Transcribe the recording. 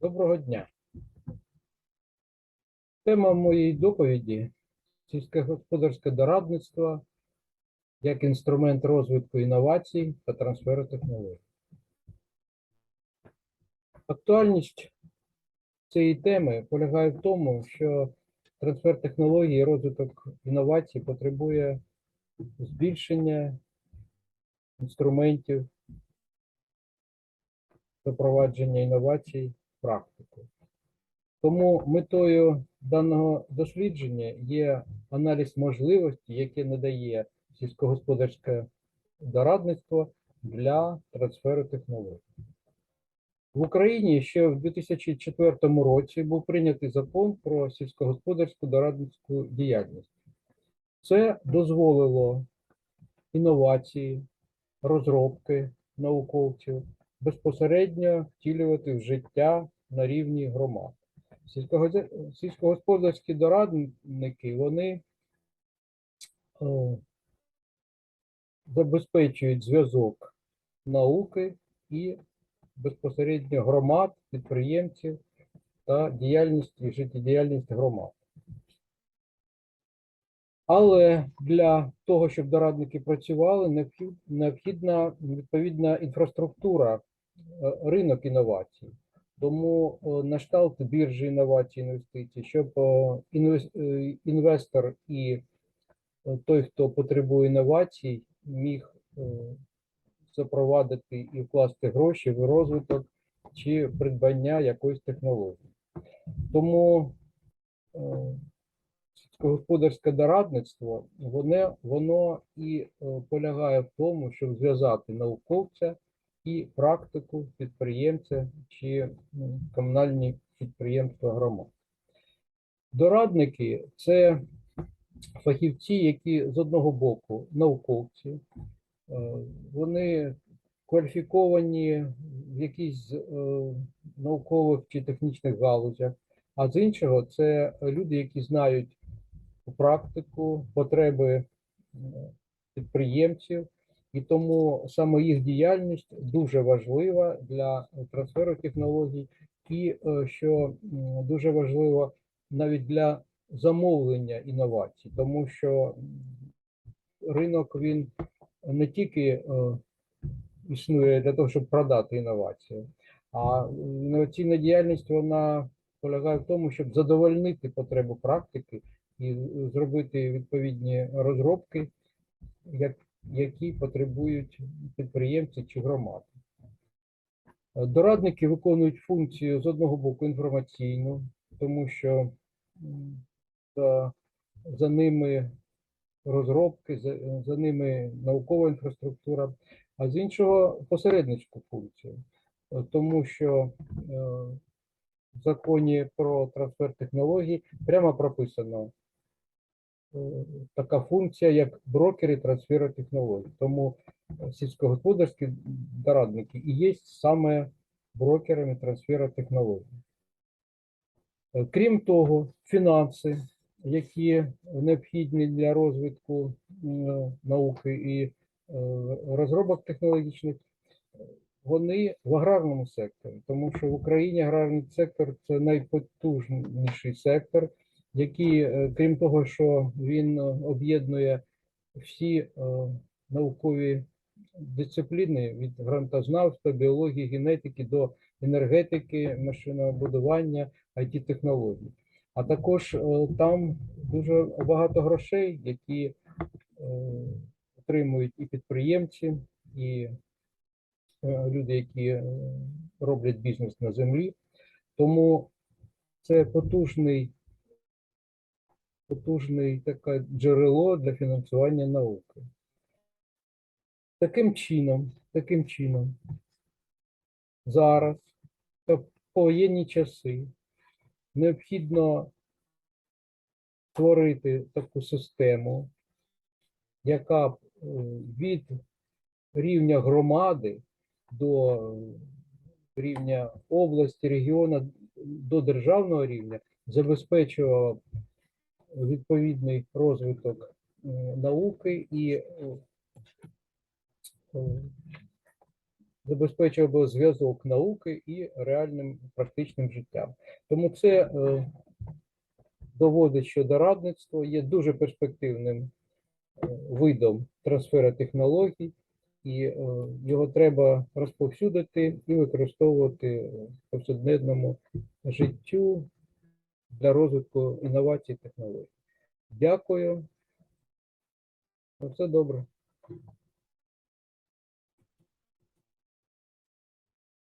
Доброго дня. Тема моєї доповіді сільськогосподарське дорадництво як інструмент розвитку інновацій та трансферу технологій. Актуальність цієї теми полягає в тому, що трансфер технологій і розвиток інновацій потребує збільшення інструментів запровадження інновацій практику. Тому метою даного дослідження є аналіз можливості, яке надає сільськогосподарське дорадництво для трансферу технологій. В Україні ще в 2004 році був прийнятий закон про сільськогосподарську дорадницьку діяльність. Це дозволило інновації, розробки науковців безпосередньо втілювати в життя на рівні громад. Сільськогосподарські дорадники вони е, забезпечують зв'язок науки і безпосередньо громад, підприємців та діяльність і життєдіяльність громад. Але для того, щоб дорадники працювали, необхідна відповідна інфраструктура, е, ринок інновацій. Тому е, на кшталт біржі інновацій інвестицій, щоб е, е, інвестор і той, хто потребує інновацій, міг запровадити і вкласти гроші в розвиток чи придбання якоїсь технології. Тому сільськогосподарське дорадництво, воно, воно і полягає в тому, щоб зв'язати науковця і практику підприємця чи комунальні підприємства громад. Дорадники це фахівці, які з одного боку науковці, е, вони кваліфіковані в якихось е, наукових чи технічних галузях, а з іншого це люди, які знають практику, потреби е, підприємців, і тому саме їх діяльність дуже важлива для трансферу технологій, і е, що дуже важливо навіть для замовлення інновацій, тому що ринок він не тільки е, існує для того, щоб продати інновацію, а інноваційна діяльність вона полягає в тому, щоб задовольнити потребу практики і зробити відповідні розробки, як, які потребують підприємці чи громади. Е, Дорадники виконують функцію з одного боку інформаційну, тому що за, за ними розробки, за, за ними наукова інфраструктура, а з іншого посередницьку функцію, Е, тому що е, в законі про трансфер технологій прямо прописано така функція, як брокери трансферу технологій. Тому е, сільськогосподарські дорадники і є саме брокерами трансферу технологій. Е, Крім того, фінанси, які необхідні для розвитку науки і е, розробок технологічних, вони в аграрному секторі, тому що в Україні аграрний сектор це найпотужніший сектор, який, е, крім того, що він е, об'єднує всі е, наукові дисципліни від грантознавства, біології, генетики до енергетики, машинобудування, it технологій. А також там дуже багато грошей, які отримують і підприємці, і люди, які роблять бізнес на землі. Тому це потужний, потужний таке джерело для фінансування науки. Таким чином, таким чином, зараз, в повоєнні часи, необхідно створити таку систему, яка б е, від рівня громади до рівня області, регіону до державного рівня забезпечувала відповідний розвиток е, науки і е, е, забезпечував би зв'язок науки і реальним практичним життям. Тому це доводить, що дорадництво є дуже перспективним видом трансфера технологій, і його треба розповсюдити і використовувати в повсякденному життю для розвитку інновацій і технологій. Дякую. Все добре.